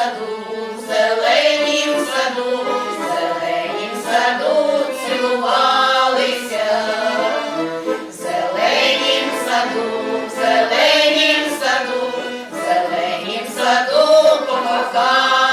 саду, в зеленім саду, в зеленім саду цілувалися, в зеленім саду, в зеленім саду, в зеленім саду покохалися.